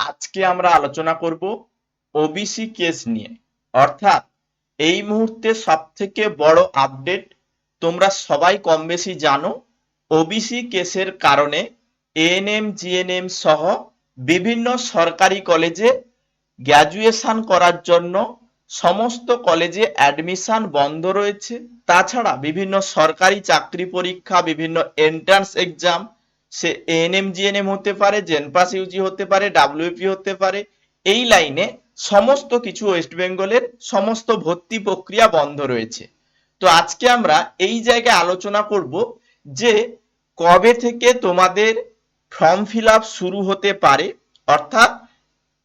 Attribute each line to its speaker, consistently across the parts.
Speaker 1: আজকে আমরা আলোচনা করব ওবিসি কেস নিয়ে। অর্থাৎ এই মুহূর্তে সব থেকে বড় আপডেট তোমরা সবাই কম বেশি জানো ওবিসি কেসের কারণে এএনএম জিএনএম সহ বিভিন্ন সরকারি কলেজে গ্র্যাজুয়েশন করার জন্য সমস্ত কলেজে অ্যাডমিশন বন্ধ রয়েছে। তাছাড়া বিভিন্ন সরকারি চাকরি পরীক্ষা, বিভিন্ন এন্ট্রান্স এক্সাম সে এএনএম জিএনএম হতে পারে জেনপাস ইউজি হতে পারে ডাব্লিউপি হতে পারে, এই লাইনে সমস্ত কিছু ওয়েস্ট বেঙ্গলের সমস্ত ভর্তি প্রক্রিয়া বন্ধ রয়েছে। তো আজকে আমরা এই জায়গায় আলোচনা করব যে কবে থেকে তোমাদের ফর্ম ফিল শুরু হতে পারে, অর্থাৎ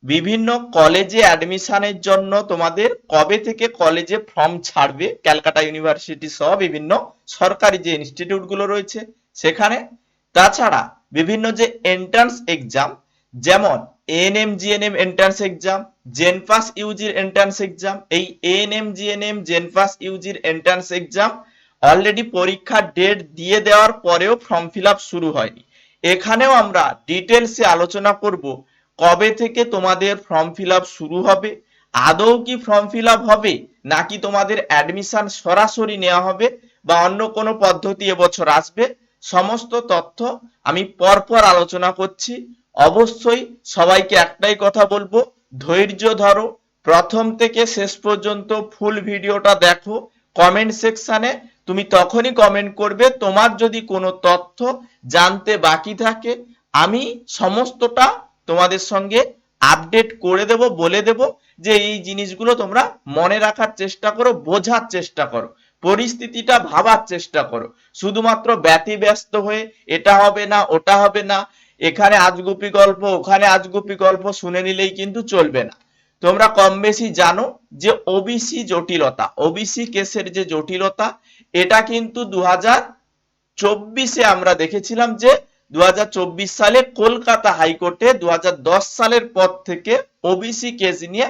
Speaker 1: বিভিন্ন কলেজে অ্যাডমিশনের জন্য তোমাদের কবে থেকে কলেজে ফর্ম ছাড়বে, ক্যালকাটা ইউনিভার্সিটি সহ বিভিন্ন সরকারি যে ইনস্টিটিউটগুলো রয়েছে, সেখানে তাছাড়া বিভিন্ন যে এন্ট্রান্স এক্সাম যেমন ANM GNM entrance exam JENPAS ইউজির entrance exam এই এএনএম জিএনএম জেনপাস ইউজির এন্ট্রান্স এক্সাম অলরেডি পরীক্ষার ডেট দিয়ে দেওয়ার পরেও ফর্ম ফিল শুরু হয়নি। এখানেও আমরা ডিটেলসে আলোচনা করব, কবে থেকে তোমাদের ফর্ম ফিল শুরু হবে, আদৌ কি ফর্ম ফিল হবে, নাকি তোমাদের অ্যাডমিশন সরাসরি নেওয়া হবে, বা অন্য কোনো পদ্ধতি এবছর আসবে সমস্ত তথ্য আমি পরপর আলোচনা করছি। অবশ্যই সবাইকে একটাই কথা বলব, ধৈর্য ধরো। প্রথম থেকে শেষ পর্যন্ত ফুল ভিডিওটা দেখো। কমেন্ট সেকশনে তুমি তখনই কমেন্ট করবে, তোমার যদি কোনো তথ্য জানতে বাকি থাকে, আমি সমস্তটা তোমাদের সঙ্গে আপডেট করে দেব, বলে দেব যে এই জিনিসগুলো তোমরা মনে রাখার চেষ্টা করো, বোঝার চেষ্টা করো। পরিস্থিতিটা ভাবার চেষ্টা করো। শুধুমাত্র ব্যতিব্যস্ত হয়ে এটা হবে না, ওটা হবে না, এখানে আজগুপি গল্প, ওখানে আজগুপি গল্প শুনে নিলেই কিন্তু চলবে না। তোমরা কম বেশি জানো যে ওবিসি জটিলতা ওবিসি কেসের যে জটিলতা, এটা কিন্তু দু চব্বিশে আমরা দেখেছিলাম যে দু হাজার চব্বিশ সালে কলকাতা হাইকোর্টে দু হাজার দশ সালের পর থেকে ওবিসি কেস নিয়ে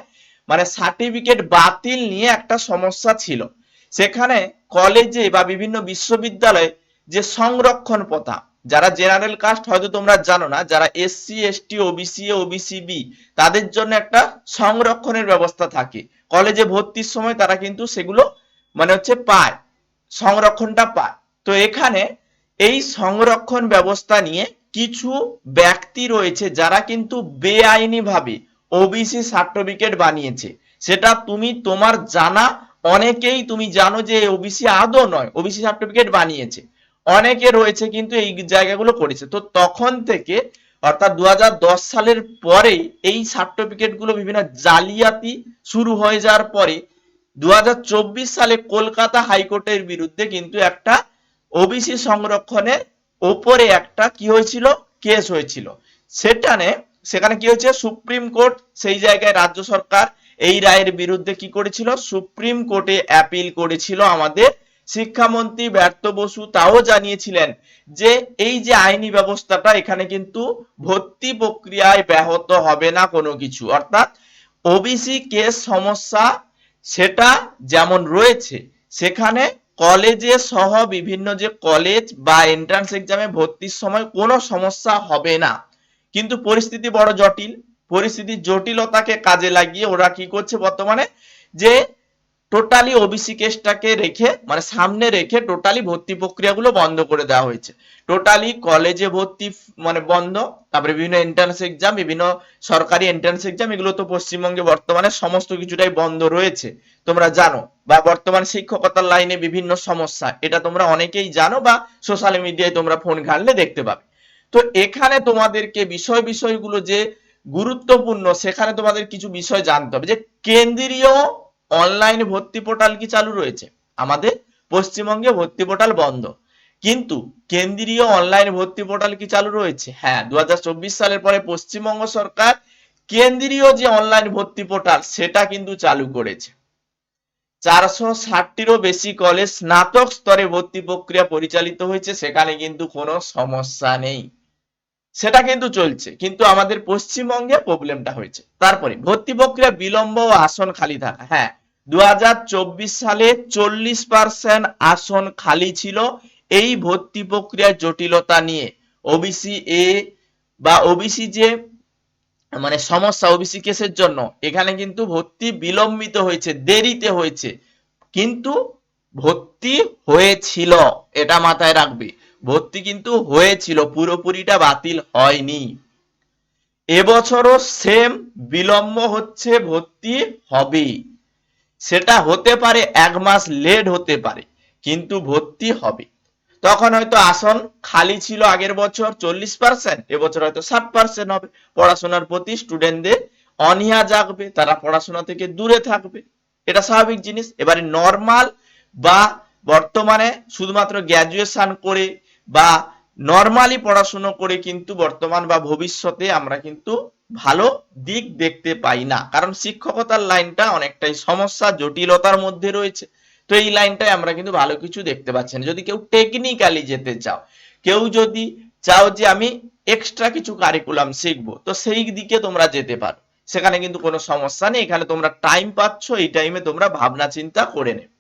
Speaker 1: মানে সার্টিফিকেট বাতিল নিয়ে একটা সমস্যা ছিল। সেখানে কলেজে বা বিভিন্ন বিশ্ববিদ্যালয়ে যে সংরক্ষণ প্রথা, যারা জেনারেল কাস্ট হয়তো তোমরা জানো না, যারা SC ST OBC OBC B তাদের জন্য একটা সংরক্ষণের ব্যবস্থা থাকে। কলেজে ভর্তির সময় তারা কিন্তু সেগুলো মানে হচ্ছে পায়, সংরক্ষণটা পায়। তো এখানে এই সংরক্ষণ ব্যবস্থা নিয়ে কিছু ব্যক্তি রয়েছে যারা কিন্তু বেআইনি ভাবে ওবিসি সার্টিফিকেট বানিয়েছে। সেটা তুমি তোমার জানা অনেকেই তুমি জানো যে ওবিসি আদৌ নয় ওবিসি সার্টিফিকেট বানিয়েছে। অনেকে রয়েছে কিন্তু এই জায়গাগুলো করেছে। তো তখন থেকে অর্থাৎ দু সালের পরেই এই সার্টিফিকেটগুলো বিভিন্ন জালিয়াতি শুরু হয়ে যাওয়ার পরে দুহাজার চব্বিশ সালে কলকাতা হাইকোর্টের বিরুদ্ধে কিন্তু একটা ওবিসি সংরক্ষণের ওপরে একটা কি হয়েছিল? কেস হয়েছিল। সেটানে, সেখানে কি হয়েছে? সুপ্রিম কোর্ট সেই জায়গায় রাজ্য সরকার এই রায়ের বিরুদ্ধে কি করেছিল? সুপ্রিম কোর্টে অ্যাপিল করেছিল আমাদের শিক্ষামন্ত্রী ব্যর্থ বসু তাও জানিয়েছিলেন যে এই যে আইনি ব্যবস্থাটা এখানে কিন্তু ভর্তি প্রক্রিয়ায় ব্যাহত হবে না কোনো কিছু। অর্থাৎ ওবিসি কেস সমস্যা সেটা যেমন রয়েছে, সেখানে কলেজে সহ বিভিন্ন যে কলেজ বা এন্ট্রান্স এক্সামে ভর্তির সময় কোনো সমস্যা হবে না। কিন্তু পরিস্থিতি বড় জটিল। পরিস্থিতির জটিলতাকে কাজে লাগিয়ে ওরা কি করছে বর্তমানে? যে টোটালি ওবিসি কেসটাকে রেখে মানে সামনে রেখে টোটালি ভর্তি প্রক্রিয়াগুলো বন্ধ করে দেওয়া হয়েছে। টোটালি কলেজে ভর্তি মানে বন্ধ, তারপরে বিভিন্ন এন্ট্রান্স এক্সাম বিভিন্ন সরকারি এন্ট্রান্স এক্সাম এগুলো তো পশ্চিমবঙ্গে বর্তমানে সমস্ত কিছুটাই বন্ধ রয়েছে। তোমরা জানো, বা বর্তমান শিক্ষকতার লাইনে বিভিন্ন সমস্যা, এটা তোমরা অনেকেই জানো বা সোশ্যাল মিডিয়ায় তোমরা ফোন ঘাটলে দেখতে পাবে। তো এখানে তোমাদেরকে বিষয় বিষয়গুলো যে গুরুত্বপূর্ণ, সেখানে তোমাদের কিছু বিষয় জানতে হবে যে কেন্দ্রীয় অনলাইন ভর্তি পোর্টাল কি চালু রয়েছে? আমাদের পশ্চিমবঙ্গে ভর্তি পোর্টাল বন্ধ। কিন্তু কেন্দ্রীয় অনলাইন ভর্তি পোর্টাল কি চালু রয়েছে? হ্যাঁ দু সালের পরে পশ্চিমবঙ্গ সরকার কেন্দ্রীয় যে অনলাইন ভর্তি পোর্টাল, সেটা কিন্তু চালু করেছে। চারশো ষাটটিরও বেশি কলেজ স্নাতক স্তরে ভর্তি প্রক্রিয়া পরিচালিত হয়েছে, সেখানে কিন্তু কোনো সমস্যা নেই। সেটা কিন্তু চলছে, কিন্তু আমাদের পশ্চিমবঙ্গে প্রবলেমটা হয়েছে। তারপরে, ভর্তি প্রক্রিয়া বিলম্ব ও আসন খালি থাকা। হ্যাঁ দু সালে চল্লিশ পার্সেন্ট আসন খালি ছিল। এই ভর্তি প্রক্রিয়ার জটিলতা নিয়ে ওবিসি এ বা ওবিসি যে মানে সমস্যা ওবিসি কেসের জন্য, এখানে কিন্তু ভর্তি বিলম্বিত হয়েছে, দেরিতে হয়েছে। কিন্তু ভর্তি হয়েছিল, এটা মাথায় রাখবে। ভর্তি কিন্তু হয়েছিল, পুরোপুরিটা বাতিল হয়নি। এবছরও সেম বিলম্ব হচ্ছে, ভর্তি হবে। সেটা হতে পারে, এক মাস লেট হতে পারে, কিন্তু ভর্তি হবে। তখন হয়তো আসন খালি ছিল আগের বছর চল্লিশ পার্সেন্ট এবছর হয়তো ষাট পার্সেন্ট হবে। পড়াশোনার প্রতি স্টুডেন্টদের অনীহা জাগবে, তারা পড়াশোনা থেকে দূরে থাকবে। এটা স্বাভাবিক জিনিস। এবারে নর্মাল বা বর্তমানে শুধুমাত্র গ্র্যাজুয়েশন করে বা নর্মালি পড়াশুনো করে কিন্তু বর্তমান বা ভবিষ্যতে আমরা কিন্তু ভালো দিক দেখতে পাই না। কারণ শিক্ষকতার লাইনটা অনেকটাই সমস্যা, জটিলতার মধ্যে রয়েছে। তো এই লাইনটায় আমরা কিন্তু ভালো কিছু দেখতে পাচ্ছি না। যদি কেউ টেকনিক্যালি যেতে চাও, কেউ যদি চাও যে আমি এক্সট্রা কিছু কারিকুলাম শিখব, তো সেই দিকে তোমরা যেতে পারো। সেখানে কিন্তু কোনো সমস্যা নেই। এখানে তোমরা টাইম পাচ্ছ, এই টাইমে তোমরা ভাবনা চিন্তা করে নেবে।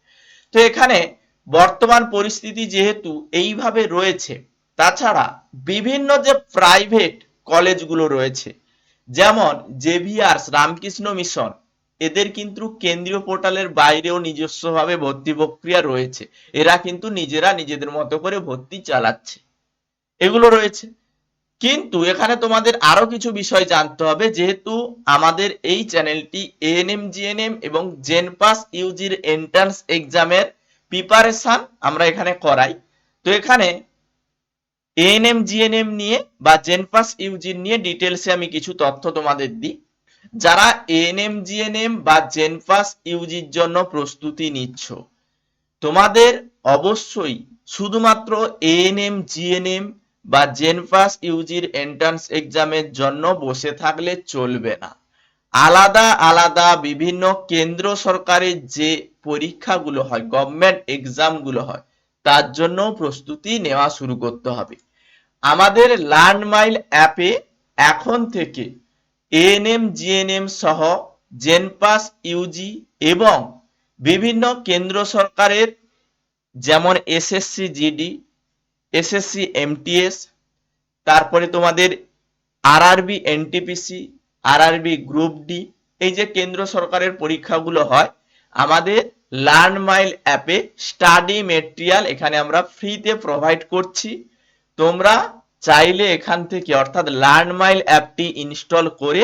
Speaker 1: তো এখানে বর্তমান পরিস্থিতি যেহেতু এইভাবে রয়েছে, তাছাড়া বিভিন্ন যে প্রাইভেট কলেজগুলো রয়েছে, যেমন জেভিয়ার্স রামকৃষ্ণ মিশন, এদের কিন্তু কেন্দ্রীয় পোর্টালের বাইরেও নিজস্বভাবে ভর্তি প্রক্রিয়া রয়েছে। এরা কিন্তু নিজেরা নিজেদের মতো করে ভর্তি চালাচ্ছে। এগুলো রয়েছে। কিন্তু এখানে তোমাদের আরও কিছু বিষয় জানতে হবে, যেহেতু আমাদের এই চ্যানেলটি এএনএম জিএনএম এবং জেনপাস ইউজির এন্ট্রান্স এক্সামের প্রিপারেশন আমরা এখানে করাই। তো এখানে এএনএম জিএনএম নিয়ে বা জেনপাস ইউজির নিয়ে ডিটেলসে আমি কিছু তথ্য তোমাদের দিই। যারা এএনএম জিএনএম বা জেনপাস ইউজির জন্য প্রস্তুতি নিচ্ছ, তোমাদের অবশ্যই শুধুমাত্র এএনএম জিএনএম বা জেনপাস ইউজির এন্ট্রান্স এক্সামের জন্য বসে থাকলে চলবে না। আলাদা আলাদা বিভিন্ন কেন্দ্র সরকারের যে পরীক্ষাগুলো হয় গভর্নমেন্ট এক্সামগুলো হয়, তার জন্য প্রস্তুতি নেওয়া শুরু করতে হবে। আমাদের লার্ন মাইল অ্যাপে এখন থেকে এএনএম জিএনএম সহ জেনপাস ইউজি এবং বিভিন্ন কেন্দ্র সরকারের যেমন এসএসসি জিডি এসএসসি এমটিএস তারপরে তোমাদের RRB NTPC RRB group D এই যে কেন্দ্র সরকারের পরীক্ষাগুলো হয়, আমাদের লার্ন মাইল অ্যাপে স্টাডি মেটেরিয়াল এখানে আমরা ফ্রিতে প্রোভাইড করছি। তোমরা চাইলে এখান থেকে অর্থাৎ লার্ন মাইল অ্যাপটি ইনস্টল করে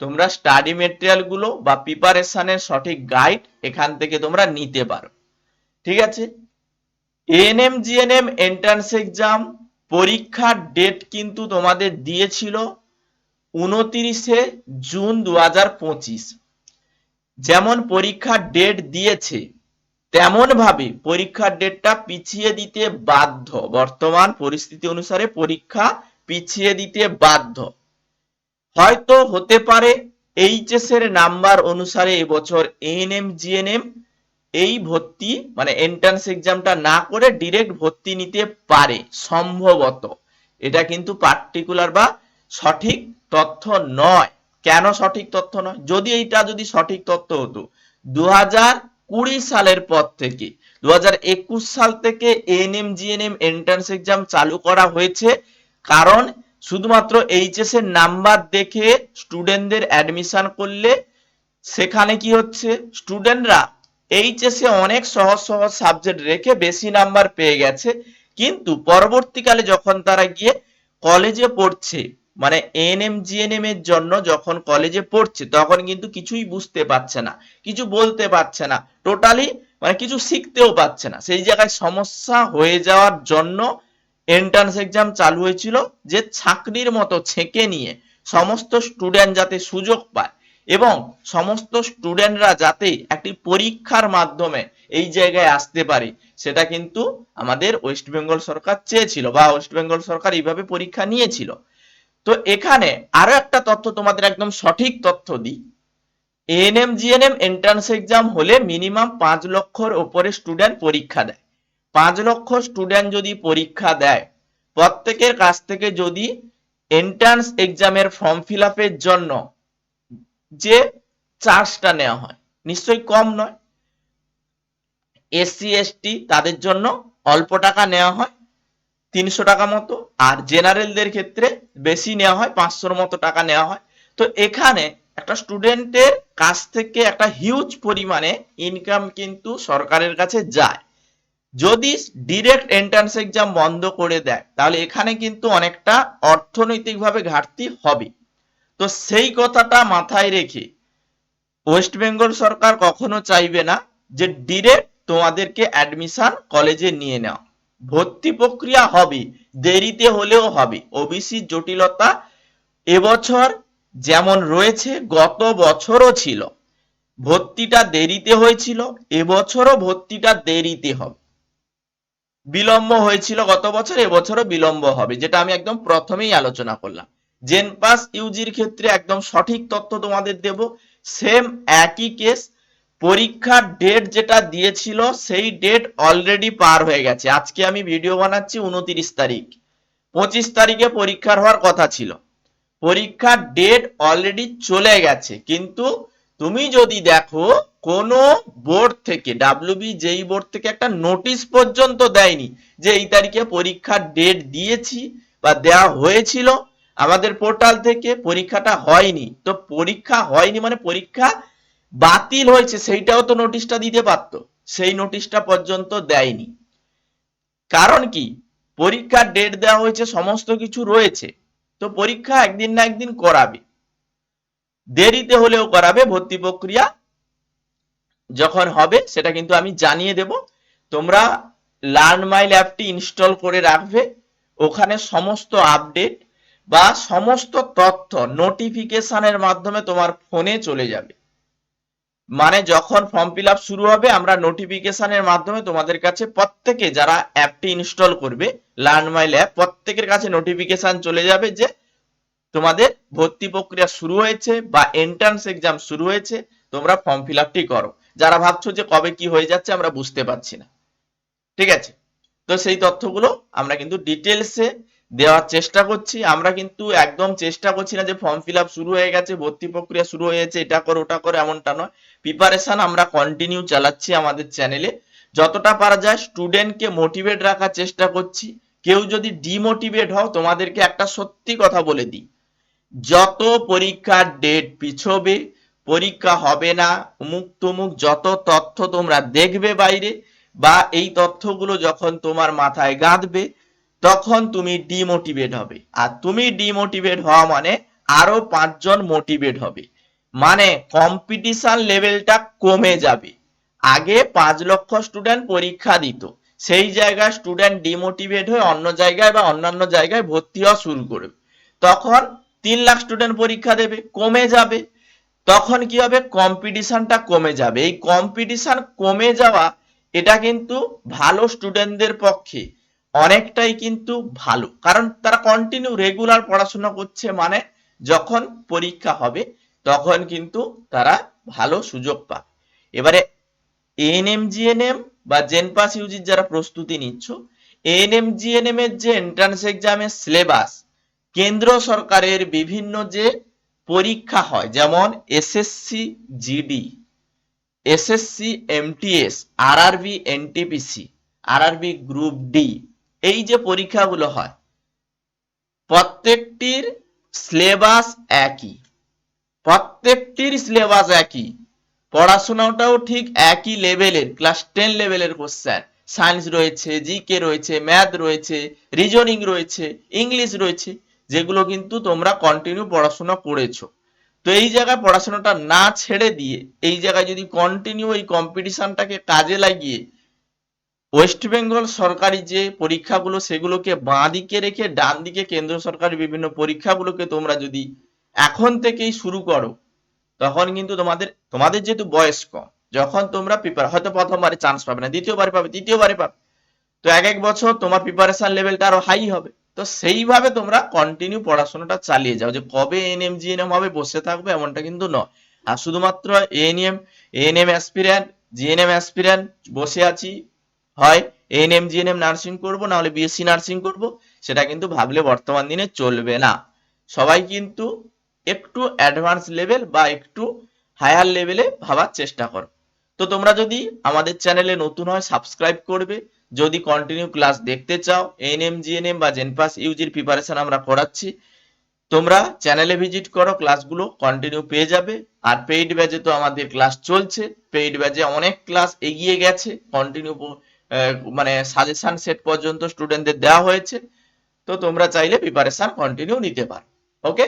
Speaker 1: তোমরা স্টাডি মেটেরিয়ালগুলো বা প্রিপারেশনের সঠিক গাইড এখান থেকে তোমরা নিতে পারো। ঠিক আছে? এএনএম জিএনএম এন্ট্রান্স এক্সাম পরীক্ষার ডেট কিন্তু তোমাদের দিয়েছিল উনতিরিশে জুন দু হাজার পঁচিশ। যেমন পরীক্ষার ডেট দিয়েছে তেমন ভাবে পরীক্ষার ডেটটা পিছিয়ে দিতে বাধ্য। বর্তমান পরিস্থিতি অনুসারে পরীক্ষা পিছিয়ে দিতে বাধ্য। হয়তো হতে পারে এইচএস এর নাম্বার অনুসারে এবছর এএনএম জিএনএম এই ভর্তি মানে এন্ট্রান্স এক্সামটা না করে ডিরেক্ট ভর্তি নিতে পারে, সম্ভবত। এটা কিন্তু পার্টিকুলার বা সঠিক তথ্য নয়। কেন সঠিক তথ্য নয়? যদি এইটা যদি সঠিক তথ্য হতো দু কুড়ি সালের পর থেকে দু হাজার একুশ সাল থেকে এএনএম জিএনএম এন্ট্রান্স এক্সাম চালু করা হয়েছে। কারণ শুধুমাত্র এইচএস এর নাম্বার দেখে স্টুডেন্টদের অ্যাডমিশন করলে সেখানে কি হচ্ছে? স্টুডেন্টরা এইচএস এ অনেক সহজ সহজ সাবজেক্ট রেখে বেশি নাম্বার পেয়ে গেছে। কিন্তু পরবর্তীকালে যখন তারা গিয়ে কলেজে পড়ছে মানে এএনএম জিএনএম এর জন্য যখন কলেজে পড়ছে, তখন কিন্তু কিছুই বুঝতে পারছে না, কিছু বলতে পারছে না টোটালি মানে কিছু শিখতেও পারছে না। সেই জায়গায় সমস্যা হয়ে যাওয়ার জন্য এন্ট্রান্স এক্সাম চালু হয়েছিল যে ছাকরির মতো ছেঁকে নিয়ে সমস্ত স্টুডেন্ট যাতে সুযোগ পায় এবং সমস্ত স্টুডেন্টরা যাতে একটি পরীক্ষার মাধ্যমে এই জায়গায় আসতে পারে, সেটা কিন্তু আমাদের ওয়েস্ট বেঙ্গল সরকার চেয়েছিল বা ওয়েস্ট বেঙ্গল সরকার এইভাবে পরীক্ষা নিয়েছিল। তো এখানে আরও একটা তথ্য তোমাদের একদম সঠিক তথ্য দিই। এএনএম জিএনএম এন্ট্রান্স এক্সাম হলে মিনিমাম পাঁচ লক্ষর ওপরে স্টুডেন্ট পরীক্ষা দেয়। পাঁচ লক্ষ স্টুডেন্ট যদি পরীক্ষা দেয়, প্রত্যেকের কাছ থেকে যদি এন্ট্রান্স এক্সামের ফর্ম ফিল আপের জন্য যে চার্জটা নেওয়া হয়, নিশ্চয়ই কম নয়। এসসি এসটি তাদের জন্য অল্প টাকা নেওয়া হয়। তিনশো টাকা মতো। আর জেনারেলদের ক্ষেত্রে বেশি নেওয়া হয়, পাঁচশোর মতো টাকা নেওয়া হয়। তো এখানে একটা স্টুডেন্টের কাছ থেকে একটা হিউজ পরিমাণে ইনকাম কিন্তু সরকারের কাছে যায়। যদি ডিরেক্ট এন্ট্রান্স এক্সাম বন্ধ করে দেয়, তাহলে এখানে কিন্তু অনেকটা অর্থনৈতিকভাবে ঘাটতি হবে। তো সেই কথাটা মাথায় রেখে ওয়েস্ট বেঙ্গল সরকার কখনো চাইবে না যে ডিরেক্ট তোমাদেরকে অ্যাডমিশন কলেজে নিয়ে নেওয়া। ভর্তি প্রক্রিয়া হবে, দেরিতে হলেও হবে। ওবিসি জটিলতা এবছর যেমন রয়েছে, গত বছরও ছিল। ভর্তিটা দেরিতে হয়েছিল, এবছরও ভর্তিটা দেরিতে হবে। বিলম্ব হয়েছিল গত বছর, এবছরও বিলম্ব হবে, যেটা আমি একদম প্রথমেই আলোচনা করলাম। জেনপাস ইউজির ক্ষেত্রে একদম সঠিক তথ্য তোমাদের দেব। সেম একই কেস পরীক্ষার ডেট যেটা দিয়েছিল, সেই ডেট অলরেডি পার হয়ে গেছে। আজকে আমি ভিডিও বানাচ্ছি উনত্রিশ তারিখ। পঁচিশ তারিখে পরীক্ষার হওয়ার কথা ছিল। পরীক্ষার ডেট অলরেডি চলে গেছে। কিন্তু তুমি যদি দেখো, কোন বোর্ড থেকে ডাব্লিউবি যেই বোর্ড থেকে একটা নোটিশ পর্যন্ত দেয়নি যে এই তারিখে পরীক্ষার ডেট দিয়েছি বা দেওয়া হয়েছিল, আমাদের পোর্টাল থেকে পরীক্ষাটা হয়নি। তো পরীক্ষা হয়নি মানে পরীক্ষা বাতিল হয়েছে, সেইটাও তো নোটিশটা দিতে পারতো। সেই নোটিশটা পর্যন্ত দেয়নি। কারণ কি? পরীক্ষার ডেট দেওয়া হয়েছে, সমস্ত কিছু রয়েছে। তো পরীক্ষা একদিন না একদিন করাবে। দেরিতে হলেও করাবে, ভর্তি প্রক্রিয়া যখন হবে, সেটা কিন্তু আমি জানিয়ে দেব। তোমরা লার্ন মাইল অ্যাপটি ইনস্টল করে রাখবে। ওখানে সমস্ত আপডেট বা সমস্ত তথ্য নোটিফিকেশনের মাধ্যমে তোমার ফোনে চলে যাবে। মানে যখন ফর্ম ফিল শুরু হবে, আমরা নোটিফিকেশনের মাধ্যমে তোমাদের কাছে প্রত্যেকে যারা অ্যাপটি ইনস্টল করবে লার্ন মাইল অ্যাপ প্রত্যেকের কাছে নোটিফিকেশন চলে যাবে যে তোমাদের ভর্তি প্রক্রিয়া শুরু হয়েছে বা এন্ট্রান্স এক্সাম শুরু হয়েছে, তোমরা ফর্ম ফিল আপটি করো। যারা ভাবছ যে কবে কি হয়ে যাচ্ছে, আমরা বুঝতে পারছি না। ঠিক আছে? তো সেই তথ্যগুলো আমরা কিন্তু ডিটেলসে দেওয়ার চেষ্টা করছি। আমরা কিন্তু একদম চেষ্টা করছি না যে ফর্ম ফিল শুরু হয়ে গেছে, ভর্তি প্রক্রিয়া শুরু হয়েছে, এটা করো, ওটা করো, এমনটা নয়। প্রিপারেশন আমরা কন্টিনিউ চালাচ্ছি আমাদের চ্যানেলে যতটা পারা যায় স্টুডেন্টকে মোটিভেট রাখার চেষ্টা করছি। কেউ যদি ডিমোটিভেট হও, তোমাদেরকে একটা সত্যি কথা বলে দিই। যত পরীক্ষার ডেট পিছবে, পরীক্ষা হবে না অমুক তমুক যত তথ্য তোমরা দেখবে বাইরে, বা এই তথ্যগুলো যখন তোমার মাথায় গাঁথবে তখন তুমি ডিমোটিভেট হবে। আর তুমি ডিমোটিভেট হওয়া মানে আরও পাঁচজন মোটিভেট হবে। মানে কম্পিটিশন লেভেলটা কমে যাবে। আগে পাঁচ লক্ষ স্টুডেন্ট পরীক্ষা দিত। সেই জায়গায় স্টুডেন্ট ডিমোটিভেট হয়ে অন্য জায়গায় বা অন্যান্য জায়গায় ভর্তি হওয়া শুরু করবে। তখন তিন লাখ স্টুডেন্ট পরীক্ষা দেবে, কমে যাবে। তখন কি হবে? কম্পিটিশনটা কমে যাবে। এই কম্পিটিশন কমে যাওয়া, এটা কিন্তু ভালো স্টুডেন্টদের পক্ষে অনেকটাই কিন্তু ভালো। কারণ তারা কন্টিনিউ রেগুলার পড়াশোনা করছে মানে যখন পরীক্ষা হবে, তখন কিন্তু তারা ভালো সুযোগ পাবে। এবারে এএনএম জিএনএম বা জেনপাস ইউজির যারা প্রস্তুতি নিচ্ছ এএনএম জিএনএম এর যে এন্ট্রান্স এক্সামের সিলেবাস কেন্দ্র সরকারের বিভিন্ন যে পরীক্ষা হয়, যেমন SSC GD SSC MTS RRB NTPC RRB group D এই যে পরীক্ষাগুলো হয়, প্রত্যেকটির সিলেবাস একই। প্রত্যেকটির সিলেবাস একই। পড়াশোনাটাও ঠিক একই লেভেলের ক্লাস টেন লেভেলের কোশ্চেন সায়েন্স রয়েছে জিকে রয়েছে ম্যাথ রয়েছে রিজনিং রয়েছে ইংলিশ রয়েছে, যেগুলো কিন্তু তোমরা কন্টিনিউ পড়াশোনা করেছ। তো এই জায়গায় পড়াশোনাটা না ছেড়ে দিয়ে, এই জায়গায় যদি কন্টিনিউ এই কম্পিটিশনটাকে কাজে লাগিয়ে ওয়েস্ট বেঙ্গল সরকারি যে পরীক্ষাগুলো সেগুলোকে বাঁ দিকে রেখে ডান দিকে কেন্দ্র সরকারের বিভিন্ন পরীক্ষাগুলোকে তোমরা যদি এখন থেকেই শুরু করো, তখন কিন্তু তোমাদের তোমাদের যেহেতু বয়স কম, যখন তোমরা প্রিপার হয়তো প্রথমবারে চান্স পাবে না, দ্বিতীয়বারে পাবে, তৃতীয়বারে পাবে, তো এক এক বছর তোমার প্রিপারেশন লেভেলটা আরও হাই হবে, তো সেইভাবে তোমরা কন্টিনিউ পড়াশোনাটা চালিয়ে যাও, যে কবে N M G NM GNM হবে, বসে থাকবে এমনটা কিন্তু নয়, আর শুধুমাত্র N M ANM ANM aspirant GNM aspirant বসে আছি হয় এএনএম জিএনএম নার্সিং করব না হলে বিএসসি নার্সিং করব, সেটা কিন্তু ভাবলে বর্তমান দিনে চলবে না। সবাই কিন্তু একটু অ্যাডভান্স লেভেল বা একটু হায়ার লেভেলে ভাবার চেষ্টা করো। তো তোমরা যদি আমাদের চ্যানেলে নতুন হয় সাবস্ক্রাইব করবে। যদি কন্টিনিউ ক্লাস দেখতে চাও এনএম জিএনএম বা জেনপাস ইউজির প্রিপারেশন আমরা করাচ্ছি, তোমরা চ্যানেলে ভিজিট করো ক্লাসগুলো কন্টিনিউ পেয়ে যাবে। আর পেইড ব্যাচে তো আমাদের ক্লাস চলছে। পেইড ব্যাচে অনেক ক্লাস এগিয়ে গেছে কন্টিনিউ মানে সাজেশন সেট পর্যন্ত স্টুডেন্টদের দেওয়া হয়েছে। তো তোমরা চাইলে প্রিপারেশন কন্টিনিউ নিতে পারো। ওকে